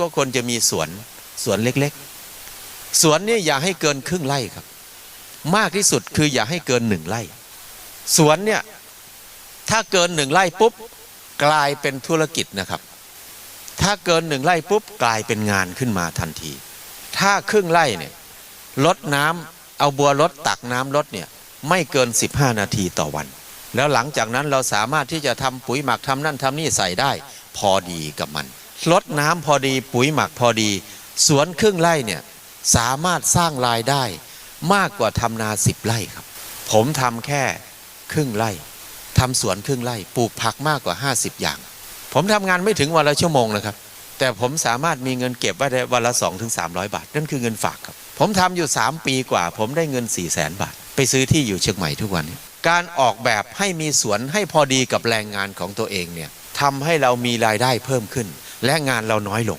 ก็ควรจะมีสวนสวนเล็กๆ สวนนี่อย่าให้เกินครึ่งไร่ครับ มากที่สุดคืออย่าให้เกินหนึ่งไร่ สวนเนี่ยถ้าเกินหนึ่งไร่ปุ๊บกลายเป็นธุรกิจนะครับ ถ้าเกินหนึ่งไร่ปุ๊บกลายเป็นงานขึ้นมาทันที ถ้าครึ่งไร่เนี่ยลดน้ำเอาบัวลดตักน้ำลดเนี่ยไม่เกิน 15 นาทีต่อวัน แล้วหลังจากนั้นเราสามารถที่จะทำปุ๋ยหมักทำนั่นทำนี่ใส่ได้ พอดีกับมัน ลดน้ำพอดีปุ๋ยหมักพอดี สวนครึ่งไร่เนี่ยสามารถสร้างรายได้มากกว่าทำนาสิบไร่ครับ ผมทำแค่ครึ่งไร่ทำสวนครึ่งไร่ปลูกผักมากกว่า 50 อย่าง ผมทำงานไม่ถึงวันละชั่วโมงนะครับ แต่ผมสามารถมีเงินเก็บไว้ได้วันละ2อถึงสาบาท นั่นคือเงินฝากครับ ผมทำอยู่ 3 ปีกว่า ผมได้เงิน4ี่แสนบาท ไปซื้อที่อยู่เชียงใหม่ทุกวันนี้การออกแบบให้มีสวนให้พอดีกับแรงงานของตัวเองเนี่ยทำให้เรามีรายได้เพิ่มขึ้น และงานเราน้อยลง